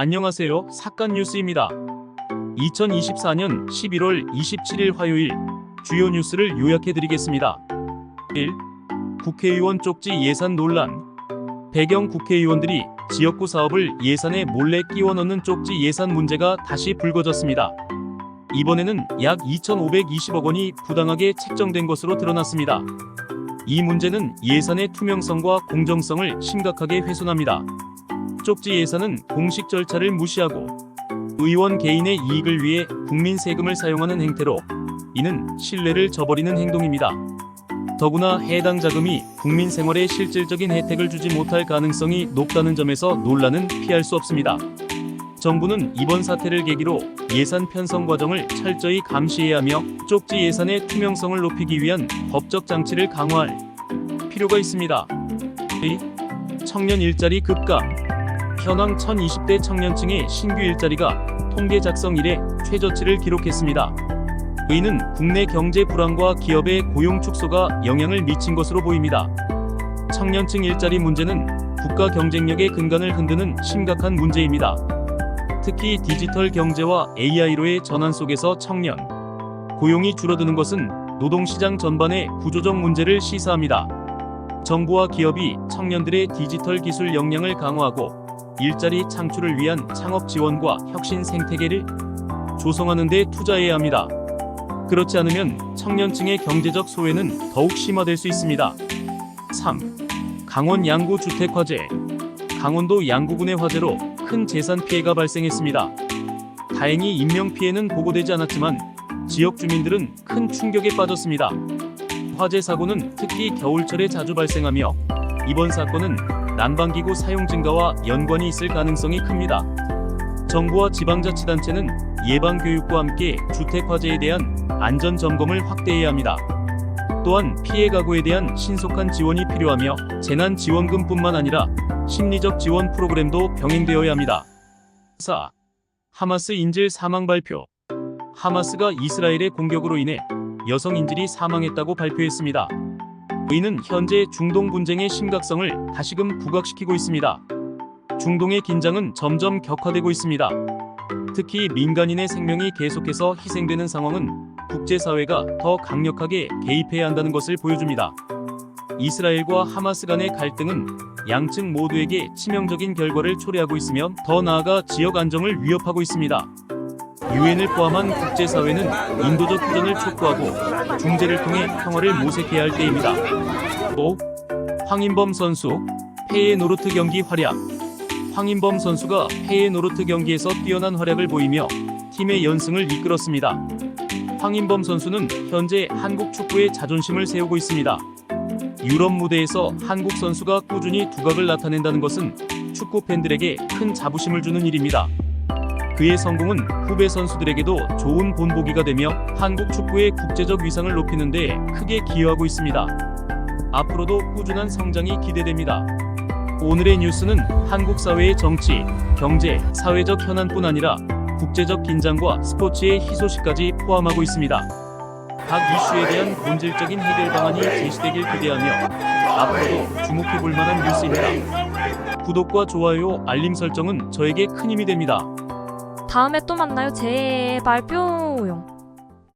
안녕하세요. 사건 뉴스입니다. 2024년 11월 27일 화요일 주요 뉴스를 요약해 드리겠습니다. 1. 국회의원 쪽지 예산 논란. 배경 국회의원들이 지역구 사업을 예산에 몰래 끼워 넣는 쪽지 예산 문제가 다시 불거졌습니다. 이번에는 약 2,520억 원이 부당하게 책정된 것으로 드러났습니다. 이 문제는 예산의 투명성과 공정성을 심각하게 훼손합니다. 쪽지 예산은 공식 절차를 무시하고 의원 개인의 이익을 위해 국민 세금을 사용하는 행태로 이는 신뢰를 저버리는 행동입니다. 더구나 해당 자금이 국민 생활에 실질적인 혜택을 주지 못할 가능성이 높다는 점에서 논란은 피할 수 없습니다. 정부는 이번 사태를 계기로 예산 편성 과정을 철저히 감시해야 하며 쪽지 예산의 투명성을 높이기 위한 법적 장치를 강화할 필요가 있습니다. 2. 청년 일자리 급감 현황 1020대 청년층의 신규 일자리가 통계 작성 이래 최저치를 기록했습니다. 이는 국내 경제 불안과 기업의 고용 축소가 영향을 미친 것으로 보입니다. 청년층 일자리 문제는 국가 경쟁력의 근간을 흔드는 심각한 문제입니다. 특히 디지털 경제와 AI로의 전환 속에서 청년 고용이 줄어드는 것은 노동시장 전반의 구조적 문제를 시사합니다. 정부와 기업이 청년들의 디지털 기술 역량을 강화하고 일자리 창출을 위한 창업 지원과 혁신 생태계를 조성하는 데 투자해야 합니다. 그렇지 않으면 청년층의 경제적 소외는 더욱 심화될 수 있습니다. 3. 강원 양구 주택 화재. 강원도 양구군의 화재로 큰 재산 피해가 발생했습니다. 다행히 인명 피해는 보고되지 않았지만 지역 주민들은 큰 충격에 빠졌습니다. 화재 사고는 특히 겨울철에 자주 발생하며 이번 사건은 난방기구 사용 증가와 연관이 있을 가능성이 큽니다. 정부와 지방자치단체는 예방 교육과 함께 주택 화재에 대한 안전 점검을 확대해야 합니다. 또한 피해 가구에 대한 신속한 지원이 필요하며 재난 지원금뿐만 아니라 심리적 지원 프로그램도 병행되어야 합니다. 4. 하마스 인질 사망 발표. 하마스가 이스라엘의 공격으로 인해 여성 인질이 사망했다고 발표했습니다. 이는 현재 중동 분쟁의 심각성을 다시금 부각시키고 있습니다. 중동의 긴장은 점점 격화되고 있습니다. 특히 민간인의 생명이 계속해서 희생되는 상황은 국제사회가 더 강력하게 개입해야 한다는 것을 보여줍니다. 이스라엘과 하마스 간의 갈등은 양측 모두에게 치명적인 결과를 초래하고 있으며 더 나아가 지역 안정을 위협하고 있습니다. 유엔을 포함한 국제사회는 인도적 휴전을 촉구하고 중재를 통해 평화를 모색해야 할 때입니다. 5. 황인범 선수 페이에 노르트 경기 활약 황인범 선수가 페이에 노르트 경기에서 뛰어난 활약을 보이며 팀의 연승을 이끌었습니다. 황인범 선수는 현재 한국 축구의 자존심을 세우고 있습니다. 유럽 무대에서 한국 선수가 꾸준히 두각을 나타낸다는 것은 축구 팬들에게 큰 자부심을 주는 일입니다. 그의 성공은 후배 선수들에게도 좋은 본보기가 되며 한국 축구의 국제적 위상을 높이는 데 크게 기여하고 있습니다. 앞으로도 꾸준한 성장이 기대됩니다. 오늘의 뉴스는 한국 사회의 정치, 경제, 사회적 현안뿐 아니라 국제적 긴장과 스포츠의 희소식까지 포함하고 있습니다. 각 이슈에 대한 본질적인 해결 방안이 제시되길 기대하며 앞으로도 주목해 볼 만한 뉴스입니다. 구독과 좋아요, 알림 설정은 저에게 큰 힘이 됩니다. 다음에 또 만나요. 제발 뿅.